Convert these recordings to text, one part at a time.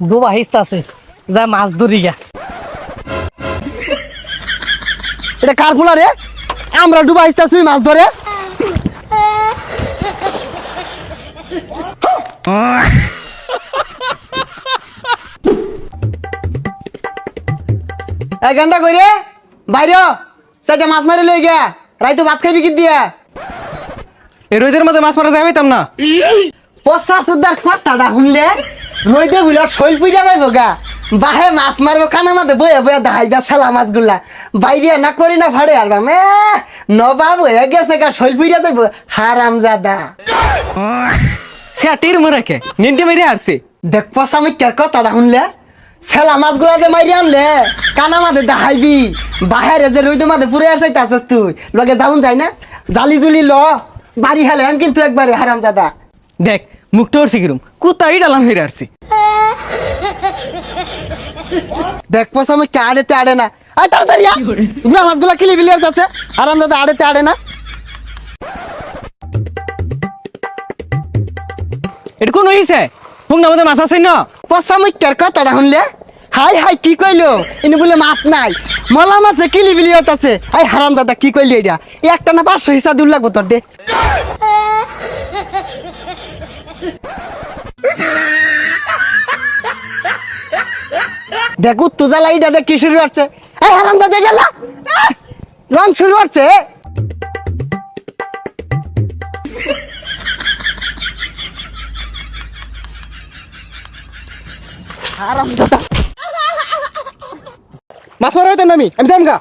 ডোবা হিস্তা আছে। যা মাছ ধরি গা। এটা কার ফুলা রে আমরা ডুবা আসতেছি মাছ ধরে এই গান্দা কই রে? বাইরে সেটা মাছ মারি লই গিয়া। রাইতো ভাত খাইবি কি দিয়া? এই রোদের মধ্যে মাছ মারা যাইতাম না। পচা সুদার কথাটা শুনলে রইদে বুলা শৈল পুইরা যাইব গা বাহে মাছ মারবো কানা মাতে বয়ে বয়ে দেখাইবা ছেলা মাছগুলা। বাইরে না করি না ফাড়ে আর মে নবাব হয়ে গেছে গা শৈল পুইরা যাইব হারাম জাদা। সে টির মরে কে নিন্টে মেরে আসছে দেখ পচা মিক্কার কথাটা শুনলে। ছেলা মাছগুলা যে মাইরে আনলে কানা মাতে দেখাইবি। বাহেরে যে রইদে মাতে পুরে আর যাইতাছস তুই। লগে যাউন যাই না। জালি জুলি ল। বাড়ি হেলে কিন্তু একবারে হারাম জাদা। দেখ মুখটা উঠছে কিরম? কুত্তাই ডালাম হয়ে আসছে। দেখ পয়সা আমি কে আড়েতে আড়ে না। আয় তাড়াতাড়ি। গুলা মাছগুলা কিলি বিলিয়ার যাচ্ছে আরাম দাদা আড়েতে আড়ে না। এটা কোন হইছে? হুং না মধ্যে মাছ আছে না? পয়সা আমি কের কথাটা শুনলে হাই হাই কি কইলো? ইনি বলে মাছ নাই। মলা মাছে কিলি বিলিয়ার আছে আই হারাম দাদা কি কইলি এটা? একটা না পাঁচশো হিসা দূর লাগবো তোর দে। দেখ উত্তু জ্বালা এটা দেখ কি শুরু হচ্ছে এই হারাম দাদা জ্বালা রং শুরু হচ্ছে হারাম দাদা মাছ মারা হইতাম না আমি? আমি যাম গা।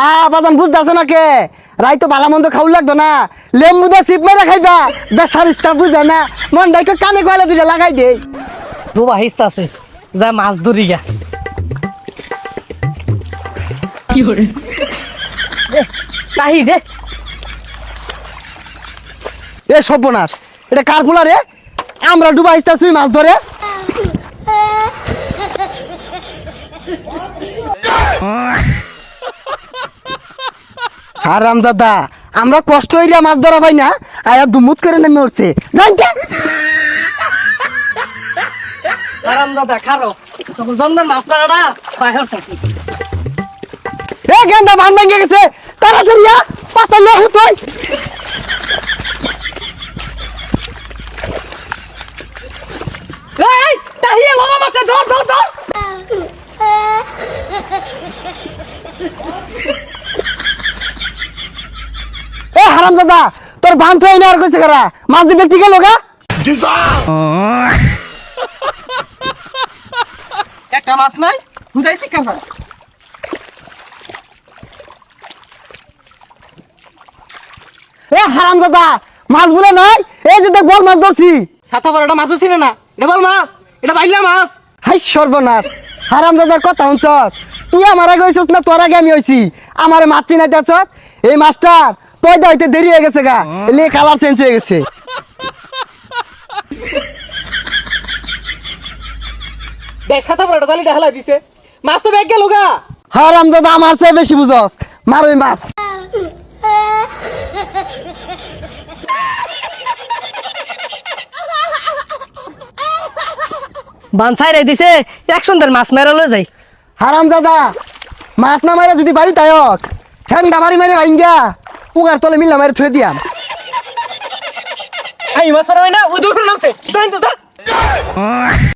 আ, বাজান, বুঝতেছ না কে? রাই তো ভালো মন্দ খাওয়া লাগতো না। লেম্বু দা চিপ মেরে খাইবা। বেসার ইস্তা বুঝে না। মন ডাইকে কানে গলে দুটা লাগাই দে। ডোবা হিস্তা আছে। যা মাছ ধরি গা। তাহি দে এ সর্বনাশ। এটা কার রে? আমরা ডুবা আসতেছি মাছ ধরে। হারাম দাদা আমরা কষ্ট হইলে মাছ ধরা পাই না আয়া দুমুত করে নেমে উঠছে। জানতে? আরাম দাদা খারো। তখন জন্মের মাছ বাইরে থাকি গেন্দা বান ভেঙে গেছে। তাড়াতাড়ি পাতা না হুতোই এই তাহি লমা মাছে ধর ধর ধর। এ, হারাম দাদা, তোর বান তো এনে আর কইছে কারা? মাছ দিবে ঠিক লগা একটা মাছ নাই? হুদাইছি কেমন? এ হারাম দাদা মাছ বলে নাই এই যে দেখ বল মাছ ধরছি। সাথা পরাটা মাছও ছিল না এটা বল মাছ এটা বাইলা মাছ। হাই সর্বনাশ হারাম দাদার কথা শুনছস? তুই আমার আগে হইছস না তোর আগে আমি হইছি? আমারে মাছ এই মাছটা পয়দা হইতে দেরি হয়ে গেছে গা। এলে কালার চেঞ্জ হয়ে গেছে। দেখ সাথা পরাটা জালি ঢালা দিছে। মাছ তো ব্যাগ গেল গা। হারাম দাদা আমার চেয়ে বেশি বুঝস। মার ওই মাছ। বানসাই রে দিছে একশন দেড় মাছ মেরা লয়ে যাই হারাম দাদা মাছ না মারা যদি বাড়ি তাইস ঠ্যাংটা মারি মারি ভাইঙ্গা উগার তলে মিল্লা মারে থুয়ে দিয়াম। এই মাছ মারা না ওই দূর নামছে। তাই তো যা